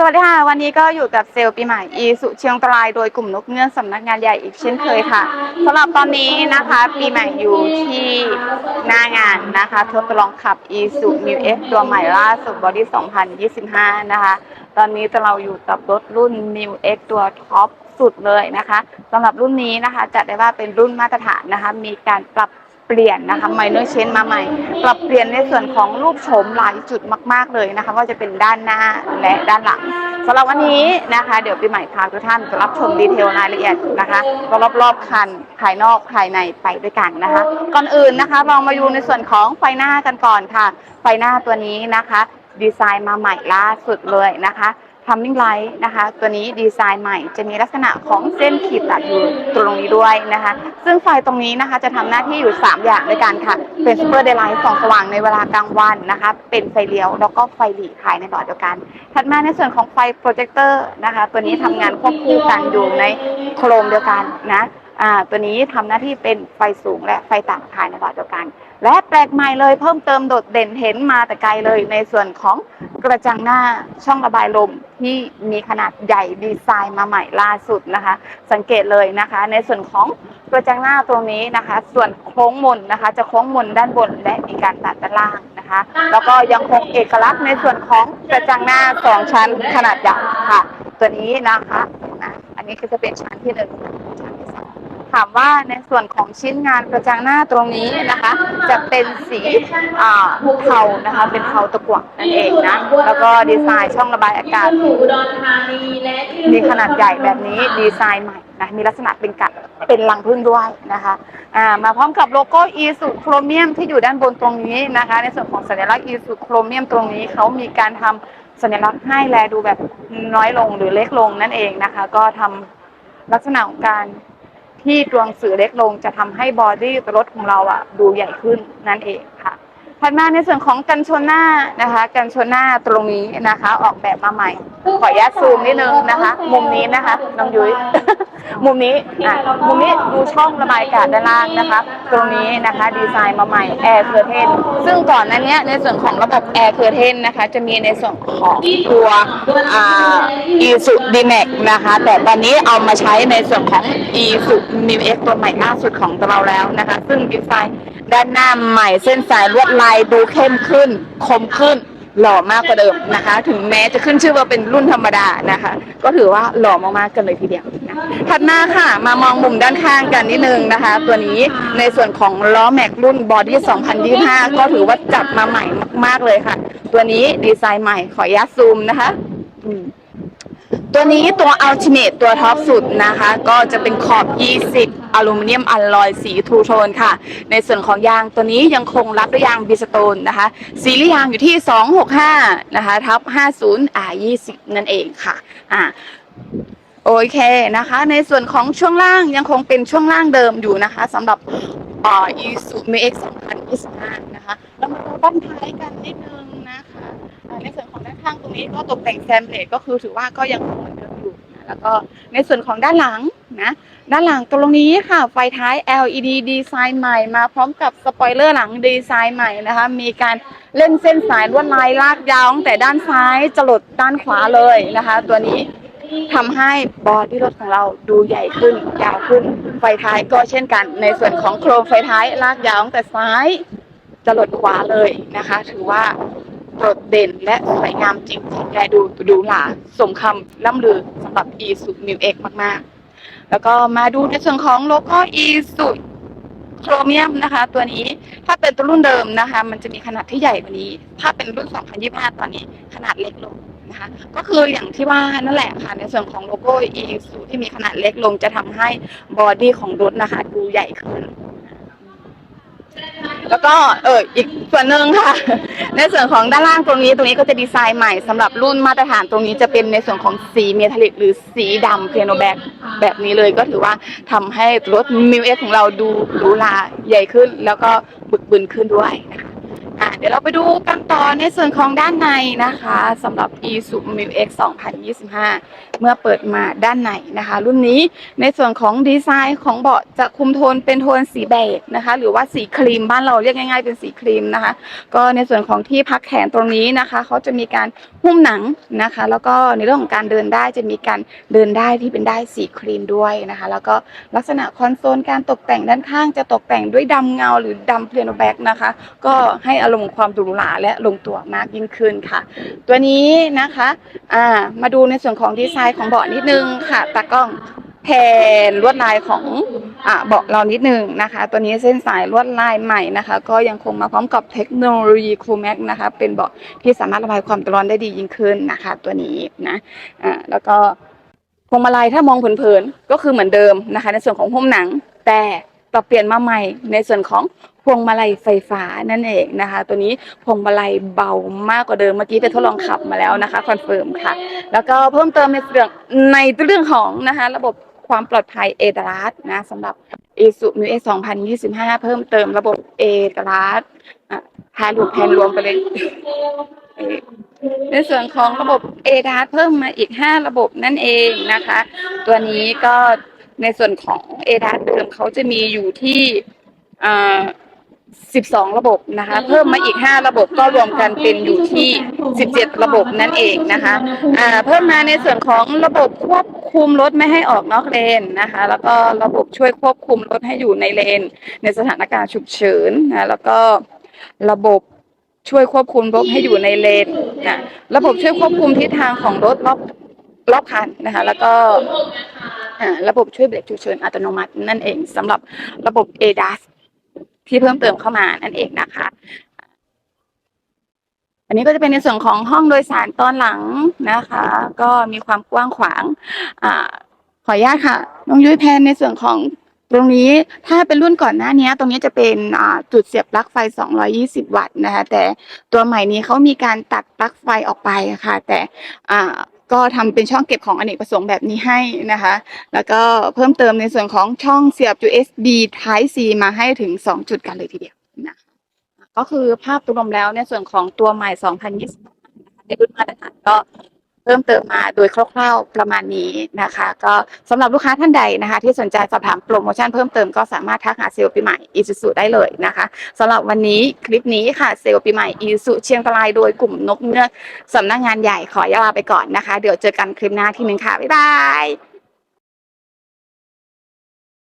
สวัสดีค่ะ วันนี้ก็อยู่กับเซลล์ปีใหม่อีสุเชียงรายโดยกลุ่มนกเงือกสำนักงานใหญ่อีกเช่นเคยค่ะสำหรับตอนนี้นะคะ ปีใหม่อยู่ที่หน้างานนะคะทดลองขับอีสุมิวเอฟตัวใหม่ล่าสุดบอดี้2025 นะคะ ตอนนี้จะเราอยู่กับรถรุ่น New X ตัวท็อปสุดเลยนะคะสำหรับรุ่นนี้นะคะจัดได้ว่าเป็นรุ่นมาตรฐานนะคะ มีการปรับ เปลี่ยนนะคะไมเนอร์เชนมาใหม่ ปรับเปลี่ยนในส่วนของรูปโฉมหลายจุดมาก ๆเลยนะคะว่าจะเป็นด้านหน้าและด้านหลังสำหรับวันนี้นะคะ เดี๋ยวปีใหม่พาทุกท่านจะรับชมดีเทลรายละเอียดนะคะรอบๆคันภายนอกภายในไปด้วยกันนะคะ ก่อนอื่นนะคะลองมาดูในส่วนของไฟหน้ากันก่อนค่ะ ไฟหน้าตัวนี้นะคะ ดีไซน์มาใหม่ล่าสุดเลยนะคะ ทัมมิ่งไลท์นะคะ ตัวนี้ดีไซน์ใหม่จะมีลักษณะของเส้นขีดตัดอยู่ตรงนี้ด้วยนะคะ ซึ่งไฟตรงนี้นะคะจะทำหน้าที่อยู่ 3 อย่างด้วยกันค่ะ เป็นซูเปอร์เดลไลท์ส่องสว่างในเวลากลางวันนะคะ เป็นไฟเลี้ยวแล้วก็ไฟหลีภายในหลอดเดียวกัน ถัดมาในส่วนของไฟโปรเจคเตอร์นะคะ ตัวนี้ทำงานควบคู่กันอยู่ในโครมเดียวกันนะ ตัวนี้ทำหน้าที่เป็นไฟสูงและไฟต่ำภายในหลอดเดียวกัน และแปลกใหม่เลยเพิ่มเติมโดดเด่นเห็นมาแต่ไกลเลย ในส่วนของกระจังหน้าช่องระบายลมที่มีขนาดใหญ่ดีไซน์มาใหม่ล่าสุดนะคะ สังเกตเลยนะคะ ในส่วนของกระจังหน้าตรงนี้นะคะ ส่วนโค้งมนนะคะ จะโค้งมนด้านบนและมีการตัดด้านล่างนะคะ แล้วก็ยังคงเอกลักษณ์ในส่วนของกระจังหน้าสองชั้นขนาดใหญ่ค่ะ ตัวนี้นะคะนะอันนี้ก็จะเป็นชั้นที่หนึ่ง ถามว่าในส่วนของชิ้นงานกระจังหน้าตรงนี้นะคะ จะเป็นสีอ่าเทานะคะ เป็นเทาตะกั่วนั่นเองนะ แล้วก็ดีไซน์ช่องระบายอากาศมีขนาดใหญ่แบบนี้ดีไซน์ใหม่นะมีลักษณะเป็นกัดเป็นรังผึ้งด้วยนะคะอ่ามาพร้อมกับโลโก้อีสุโครเมียมที่อยู่ด้านบนตรงนี้นะคะ ในส่วนของสัญลักษณ์อีสุโครเมียมตรงนี้เขามีการทำสัญลักษณ์ให้แลดูแบบน้อยลงหรือเล็กลงนั่นเองนะคะ ก็ทำลักษณะของการ ที่ตัวหนังสือเล็กลงจะทำให้บอดี้รถของเราอะดูใหญ่ขึ้นนั่นเองค่ะ ถัดมาในส่วนของกันชนหน้านะคะ กันชนหน้าตรงนี้นะคะ ออกแบบมาใหม่ ขออนุญาตซูมนิดนึงนะคะ มุมนี้นะคะน้องยุ้ย มุมนี้อะมุมนี้ดูช่องระบายอากาศด้านล่างนะคะ ตรงนี้นะคะ ดีไซน์มาใหม่แอร์เคอร์เทนซึ่งก่อนหนั้นเนี้ยในส่วนของระบบแอร์เคอร์เทนนะคะ จะมีในส่วนของตัวอ่าอีสุดีแม็กนะคะ แต่ตอนนี้เอามาใช้ในส่วนของ e ีสุมิวเอ็กตัวใหม่ล่าสุดของเราแล้วนะคะ ซึ่งดีไซน์ ด้านหน้าใหม่เส้นสายลวดลายดูเข้มขึ้น คมขึ้น หล่อมากกว่าเดิมนะคะ ถึงแม้จะขึ้นชื่อว่าเป็นรุ่นธรรมดานะคะ ก็ถือว่าหล่อมากๆกันเลยทีเดียวนะถัดมาค่ะ มามองมุมด้านข้างกันนิดนึงนะคะ ตัวนี้ในส่วนของล้อแม็กรุ่นบอดี้ 2025 ก็ถือว่าจัดมาใหม่มากๆเลยค่ะ ตัวนี้ดีไซน์ใหม่ขออนุญาตซูมนะคะตัวนี้ตัว Ultimate ตัวท็อปสุดนะคะ ก็จะเป็นขอบ 20 อลูมิเนียมอลลอยสีทูโทนค่ะ ในส่วนของยางตัวนี้ยังคงรับด้วยยางบิสโตนนะคะ สีรียางอยู่ที่ 265 นะคะ ทับ 50 R 20 นั่นเองค่ะอ่าโอเคนะคะ ในส่วนของช่วงล่างยังคงเป็นช่วงล่างเดิมอยู่นะคะสำหรับอ่า Isuzu MX 2025นะคะแล้วมาดูด้านท้ายกันนิดนึงนะคะในส่วนของด้านข้างตรงนี้ก็ตกแต่งแซมเพลตก็คือถือว่าก็ยังคงเหมือนเดิมอยู่นะแล้วก็ในส่วนของด้านหลัง นะ ด้านหลังตรงนี้ค่ะ ไฟท้าย LED ดีไซน์ใหม่มาพร้อมกับสปอยเลอร์หลังดีไซน์ใหม่นะคะ มีการเล่นเส้นสายลวดลายลากยาวตั้งแต่ด้านซ้ายจรดด้านขวาเลยนะคะ ตัวนี้ทำให้บอดี้รถของเราดูใหญ่ขึ้น ยาวขึ้น ไฟท้ายก็เช่นกัน ในส่วนของโครงไฟท้ายลากยาวตั้งแต่ซ้ายจะหลดขวาเลยนะคะ ถือว่าโดดเด่นและสวยงามจริงๆและดูดูหลาสมคำล่ำลือสำหรับ e s u New X มาก ๆ แล้วก็มาดูในส่วนของโลโก้ e s u โครเมียมนะคะ ตัวนี้ถ้าเป็นตัวรุ่นเดิมนะคะ มันจะมีขนาดที่ใหญ่กว่านี้ ถ้าเป็นรุ่น 2025 ตอนนี้ขนาดเล็กลงนะคะ ก็คืออย่างที่ว่านั่นแหละค่ะ ในส่วนของโลโก้ e s u ที่มีขนาดเล็กลงจะทำให้บอดี้ของรถนะคะ ดูใหญ่ขึ้น แล้วก็เอออีกส่วนหนึ่งค่ะ ในส่วนของด้านล่างตรงนี้ตรงนี้ก็จะดีไซน์ใหม่สำหรับรุ่นมาตรฐานตรงนี้จะเป็นในส่วนของสีเมทัลลิกหรือสีดำเพียโนแบ็กแบบนี้เลยก็ถือว่าทำให้รถมิวเอ็กของเราดูหรูหราใหญ่ขึ้น แล้วก็บึกบึนขึ้นด้วยนะคะ อะเดี๋ยวเราไปดูกันต่อในส่วนของด้านในนะคะสำหรับ e s u m i x 2025 เมื่อเปิดมาด้านในนะคะ รุ่นนี้ในส่วนของดีไซน์ของเบาะจะคุมโทนเป็นโทนสีเบจนะคะ หรือว่าสีครีมบ้านเราเรียกง่ายๆเป็นสีครีมนะคะ ก็ในส่วนของที่พักแขนตรงนี้นะคะ เขาจะมีการหุ้มหนังนะคะ แล้วก็ในเรื่องของการเดินได้จะมีการเดินได้ที่เป็นได้สีครีมด้วยนะคะ แล้วก็ลักษณะคอนโซลการตกแต่งด้านข้างจะตกแต่งด้วยดำเงาหรือดำเพลโนแบ็กนะคะ ก็ให้อารมณ์ความหรูหราและลงตัวมากยิ่งขึ้นค่ะ ตัวนี้นะคะอ่ามาดูในส่วนของดีไซน์ของเบาะนิดนึงค่ะตากล้องแผนลวดลายของ เบาะเรานิดนึงนะคะ ตัวนี้เส้นสายลวดลายใหม่นะคะ ก็ยังคงมาพร้อมกับเทคโนโลยีคูแม็กนะคะ เป็นเบาะที่สามารถระบายความร้อนได้ดียิ่งขึ้นนะคะ ตัวนี้นะอ่าแล้วก็พวงมาลัยถ้ามองเผินๆก็คือเหมือนเดิมนะคะ ในส่วนของหุ้มหนัง แต่ปรับเปลี่ยนมาใหม่ในส่วนของพวงมาลัยไฟฟ้านั่นเองนะคะ ตัวนี้พวงมาลัยเบามากกว่าเดิมเมื่อกี้ไปทดลองขับมาแล้วนะคะคอนเฟิร์มค่ะ แล้วก็เพิ่มเติมในเรื่องในเรื่องของนะคะ ระบบ ความปลอดภัยเอตรัสนะสำหรับเอซูมิเอสองพันยี่สิบห้าเพิ่มเติมระบบเอตรัสอะพารวมแพนรวมไปเลยในส่วนของระบบเอดาเพิ่มมาอีก 5 ระบบนั่นเองนะคะ ตัวนี้ก็ในส่วนของเอดาเดิมเขาจะมีอยู่ที่อ่า 12 ระบบนะคะ เพิ่มมาอีก 5 ระบบก็รวมกันเป็นอยู่ที่ 17 ระบบนั่นเองนะคะอ่าเพิ่มมาในส่วนของระบบควบคุมรถไม่ให้ออกนอกเลนนะคะ แล้วก็ระบบช่วยควบคุมรถให้อยู่ในเลน ในสถานการณ์ฉุกเฉินนะแล้วก็ระบบช่วยควบคุมรถให้อยู่ในเลนนะระบบช่วยควบคุมทิศทางของรถรอบรอบคันนะคะ แล้วก็อ่าระบบช่วยเบรกฉุกเฉินอัตโนมัตินั่นเองสำหรับระบบ ADAS ที่เพิ่มเติมเข้ามานั่นเองนะคะอันนี้ก็จะเป็นในส่วนของห้องโดยสารตอนหลังนะคะ ก็มีความกว้างขวางอขออนุญาตค่ะน้องยุ้ยแพนในส่วนของตรงนี้ถ้าเป็นรุ่นก่อนหน้านี้ ตรงนี้จะเป็นจุดเสียบปลั๊กไฟ 220 วัตต์นะคะแต่ตัวใหม่นี้เขามีการตัดปลั๊กไฟออกไปะค่ะ แต่ ก็ทำเป็นช่องเก็บของอเนกประสงค์แบบนี้ให้นะคะ แล้วก็เพิ่มเติมในส่วนของช่องเสียบ USB Type C มาให้ถึง 2 จุดกันเลยทีเดียวนะคะก็คือภาพรวมแล้วในส่วนของตัวใหม่ 2020ในรุ่นมาตรฐานก็ เพิ่มเติมมาโดยคร่าวๆประมาณนี้นะคะ ก็สำหรับลูกค้าท่านใดนะคะ ที่สนใจสอบถามโปรโมชั่นเพิ่มเติมก็สามารถทักหาเซลล์ปีใหม่อีซูซูได้เลยนะคะสำหรับวันนี้คลิปนี้ค่ะเซลล์ปีใหม่อีซูเชียงรายโดยกลุ่มนกเงือกสำนักงานใหญ่ขอยาลาไปก่อนนะคะ เดี๋ยวเจอกันคลิปหน้าที่หนึ่งค่ะบ๊ายบาย